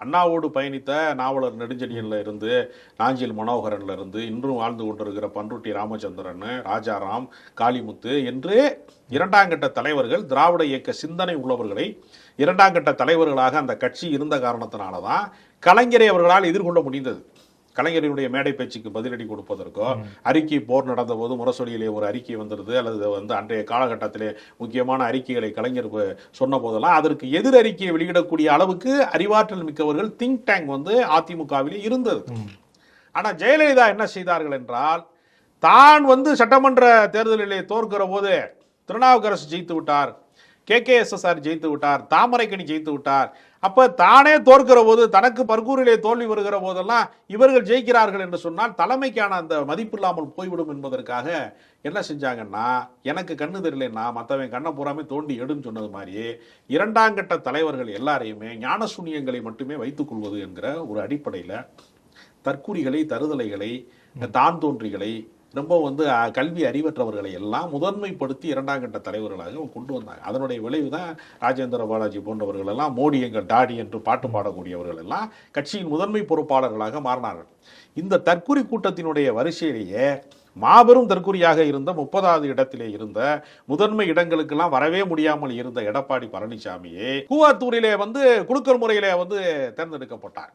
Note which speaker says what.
Speaker 1: அண்ணாவோடு பயணித்த நாவலர் நெடுஞ்செழியன்ல இருந்து நாஞ்சில் மனோகரன்ல இருந்து இன்றும் வாழ்ந்து கொண்டிருக்கிற பன்ருட்டி ராமச்சந்திரன் ராஜாராம் காளிமுத்து என்று இரண்டாம் கட்ட தலைவர்கள் திராவிட இயக்க சிந்தனை உள்ளவர்களை இரண்டாம் கட்ட தலைவர்களாக அந்த கட்சி இருந்த காரணத்தினால தான் கலைஞரை அவர்களால் எதிர்கொள்ள முடிந்தது. கலைஞரினுடைய மேடை பேச்சுக்கு பதிலடி கொடுப்பதற்கோ அறிக்கை போர் நடந்தபோது முரசொலியிலே ஒரு அறிக்கை வந்துடுது அல்லது வந்து அன்றைய காலகட்டத்திலே முக்கியமான அறிக்கைகளை கலைஞர் சொன்ன போதெல்லாம் அதற்கு எதிர் அறிக்கையை வெளியிடக்கூடிய அளவுக்கு அறிவாற்றல் மிக்கவர்கள் திங்க் டேங்க் வந்து அதிமுகவிலே இருந்தது. ஆனால் ஜெயலலிதா என்ன செய்தார்கள் என்றால் தான் வந்து சட்டமன்ற தேர்தலிலே தோற்கிற போது திருநாவுக்கரசு ஜெயித்து விட்டார். கே கே ஜெயித்து விட்டார் தாமரைக்கணி ஜெயித்து விட்டார். அப்ப தானே தோற்கிற போது தனக்கு பர்கூரிலே தோல்வி வருகிற போதெல்லாம் இவர்கள் ஜெயிக்கிறார்கள் என்று சொன்னால் தலைமைக்கான அந்த மதிப்பு இல்லாமல் போய்விடும் என்பதற்காக என்ன செஞ்சாங்கன்னா எனக்கு கண்ணு தெரியலன்னா மற்றவன் கண்ணை பூராமே தோண்டி எடுன்னு சொன்னது மாதிரி இரண்டாம் கட்ட தலைவர்கள் எல்லாரையுமே ஞான சூனியங்களை மட்டுமே வைத்துக் கொள்வது என்கிற ஒரு அடிப்படையில் தற்குறிகளை தருதலைகளை தான் தோன்றிகளை ரொம்ப வந்து கல்வி அறிவற்றவர்களை எல்லாம் முதன்மைப்படுத்தி இரண்டாம் கட்ட தலைவர்களாக கொண்டு வந்தாங்க. அதனுடைய விளைவு தான் ராஜேந்திர பாலாஜி போன்றவர்கள் எல்லாம் மோடி எங்கள் டாடி என்று பாட்டு பாடக்கூடியவர்கள் எல்லாம் கட்சியின் முதன்மை பொறுப்பாளர்களாக மாறினார்கள். இந்த தற்குறி கூட்டத்தினுடைய வரிசையிலேயே மாபெரும் தற்குறியாக இருந்த முப்பதாவது இடத்திலே இருந்த முதன்மை இடங்களுக்கெல்லாம் வரவே முடியாமல் இருந்த எடப்பாடி பழனிசாமியே கூவாத்தூரிலே வந்து குலுக்கல் முறையிலே வந்து தேர்ந்தெடுக்கப்பட்டார்.